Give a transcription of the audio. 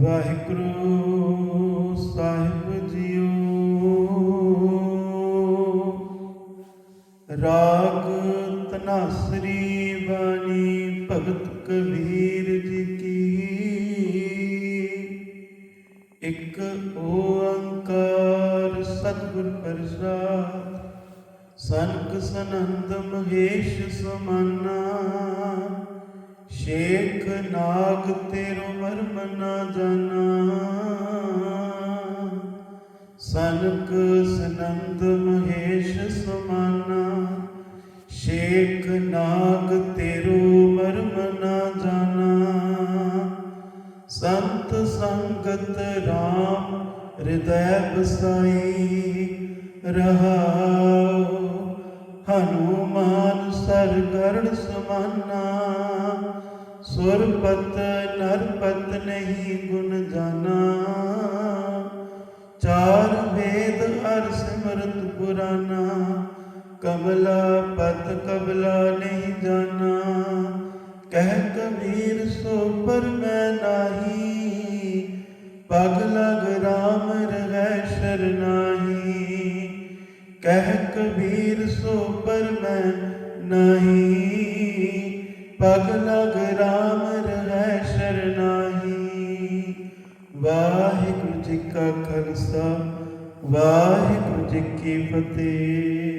ਵਾਹਿਗੁਰੂ ਸਾਹਿਬ JIO ਰਾਗ ਤਨਾਸਰੀ ਬਾਣੀ ਭਗਤ ਕਬੀਰ ਜੀ ਕੀ। ਇੱਕ ਓੰਕਾਰ ਸਤਿਗੁਰ ਪ੍ਰਸਾਦ ਸਨਕ ਸਨੰਦ ਮਹੇਸ਼ ਸਮਾਨਾ, ਸ਼ੇਖ ਨਾਗ ਤੇਰੋ ਮਰਮ ਨਾ ਜਾਣਾ ਸਨਕ ਸਨੰਦ ਮਹੇਸ਼ ਸਮਾਨਾ, ਸ਼ੇਖ ਨਾਗ ਤੇਰੋ ਮਰਮ ਨਾ ਜਾਣਾ ਸੰਤ ਸੰਗਤ RAM ਹਿਰਦੈ ਬਸਾਈ ਰਹਾਉ ਹਨੂਮਾਨ ਸਰਗਰਣ ਸਮਾਨਾ। ਸੁਰਪਤ ਨਰਪਤ ਨਹੀਂ ਗੁਣ ਜਾਣਾ ਚਾਰ ਵੇਦ ਅਰ ਸਿਮਰਤ ਪੁਰਾਨਾ। ਕਮਲਾ ਪਤ ਕਬਲਾ ਨਹੀਂ ਜਾਣਾ ਕਹਿ ਕਬੀਰ ਸੋ ਪਰ ਮੈਂ ਨਾਹੀ। ਪਗ ਲਗ ਰਾਮ ਰਹਿ ਸ਼ਰਨਾਹੀ ਕਹਿ ਕਬੀਰ ਸੋ ਪਰ ਮੈਂ ਨਹੀਂ। ਪਗ ਲਗ ਰਾਮ ਰਹਿ ਸ਼ਰਨਾਹੀ। ਵਾਹਿਗੁਰੂ ਜੀ ਕਾ ਖਾਲਸਾ, ਵਾਹਿਗੁਰੂ ਜੀ ਕੀ ਫਤਿਹ।